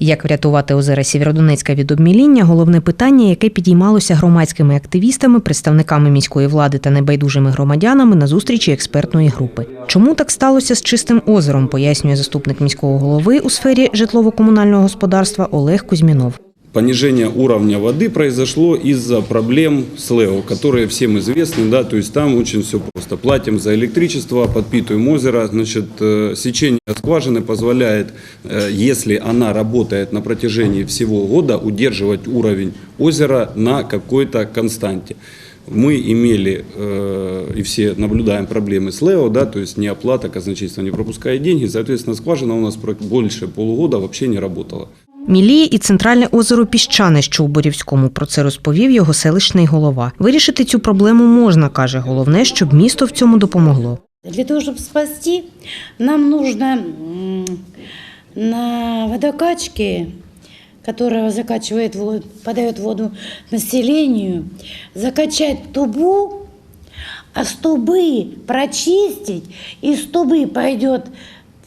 Як врятувати озера Сєвєродонецька від обміління головне питання, яке підіймалося громадськими активістами, представниками міської влади та небайдужими громадянами на зустрічі експертної групи. Чому так сталося з чистим озером, пояснює заступник міського голови у сфері житлово-комунального господарства Олег Кузьмінов. Понижение уровня воды произошло из-за проблем с ЛЭО, которые всем известны, да, то есть там очень все просто. Платим за электричество, подпитываем озеро, значит, э, сечение скважины позволяет, э, если она работает на протяжении всего года, удерживать уровень озера на какой-то константе. Мы имели э, и все наблюдаем проблемы с ЛЭО, да, то есть неоплата, казначейство не пропускает деньги, соответственно, скважина у нас больше полугода вообще не работала. Міліє і центральне озеро Піщане, що у Борівському. Про це розповів його селищний голова. Вирішити цю проблему можна, каже. Головне, щоб місто в цьому допомогло. Для того, чтобы спасти, нам нужно м, на водокачке, которая закачивает воду, подает воду населению, закачать трубу, а с трубы прочистить, и с трубы пойдет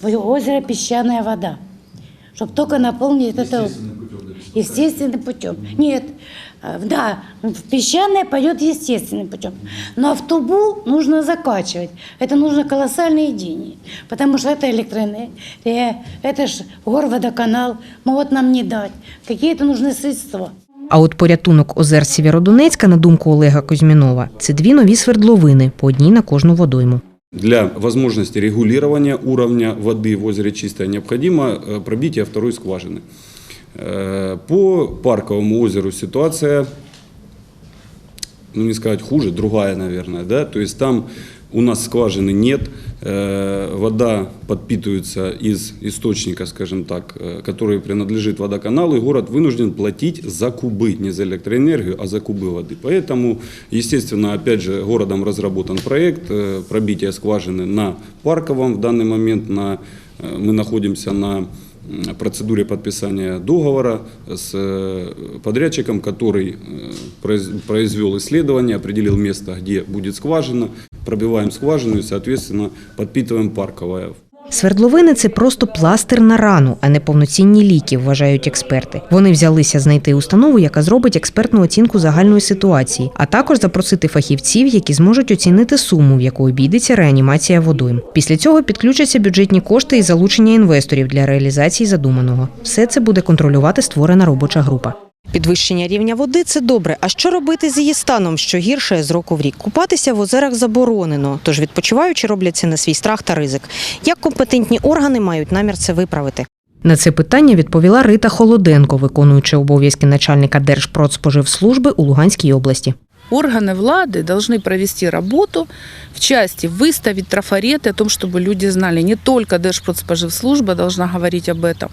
в озеро песчаная вода, чтобы только наполнить это естественным путем. Нет, э, да, в песчаное пойдет естественным путем. Но в трубу нужно закачивать. Это нужно колоссальные деньги. Потому что это электроэнергия, это ж горводоканал могут нам не дать. Какие-то нужны средства. А от порятунок озер Сєвєродонецька, на думку Олега Кузьмінова, це дві нові свердловини, по одній на кожну водойму. Для возможности регулирования уровня воды в озере Чистое необходимо э, пробитие второй скважины. Э, По парковому озеру ситуация, ну не сказать хуже, другая, наверное, да, то есть там у нас скважины нет, э, вода подпитывается из источника, скажем так, э, который принадлежит водоканалу, и город вынужден платить за кубы, не за электроэнергию, а за кубы воды. Поэтому, естественно, опять же, городом разработан проект э, пробития скважины на Парковом в данный момент, на, э, мы находимся на м, процедуре подписания договора с э, подрядчиком, который э, произ- произвел исследование, определил место, где будет скважина, пробиваем скважину и, соответственно, подпитываем парковое. Свердловини це просто пластир на рану, а не повноцінні ліки, вважають експерти. Вони взялися знайти установу, яка зробить експертну оцінку загальної ситуації, а також запросити фахівців, які зможуть оцінити суму, в яку обійдеться реанімація водойм. Після цього підключаться бюджетні кошти і залучення інвесторів для реалізації задуманого. Все це буде контролювати створена робоча група. Підвищення рівня води це добре. А що робити з її станом, що гірше з року в рік? Купатися в озерах заборонено, тож відпочиваючи робляться на свій страх та ризик. Як компетентні органи мають намір це виправити? На це питання відповіла Рита Холоденко, виконуючи обов'язки начальника Держпродспоживслужби у Луганській області. Органы влады должны провести работу в части выставить трафареты о том, чтобы люди знали, не только Держпродспоживслужба должна говорить об этом,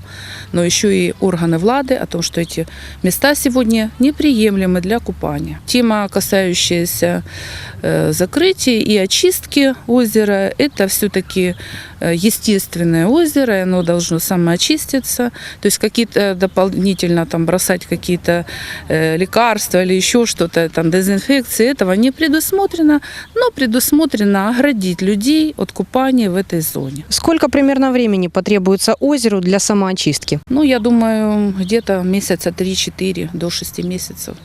но еще и органы влады о том, что эти места сегодня неприемлемы для купания. Тема, касающаяся э, закрытия и очистки озера, это все-таки естественное озеро, оно должно самоочиститься. То есть какие-то дополнительно там бросать какие-то э, лекарства или еще что-то, там дезинфекции, этого не предусмотрено, но предусмотрено оградить людей от купания в этой зоне. Сколько примерно времени потребуется озеру для самоочистки? Ну, я думаю, где-то месяца 3-4 до 6 месяцев.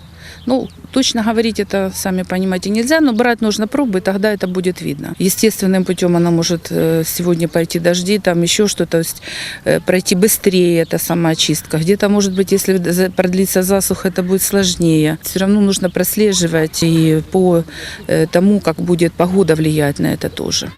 Ну, точно говорить это, сами понимаете, нельзя, но брать нужно пробы, и тогда это будет видно. Естественным путем она может э, сегодня пойти дожди, там еще что-то, то есть э, пройти быстрее эта самоочистка. Где-то, может быть, если за- продлится засуха, это будет сложнее. Все равно нужно прослеживать и по э, тому, как будет погода влиять на это тоже.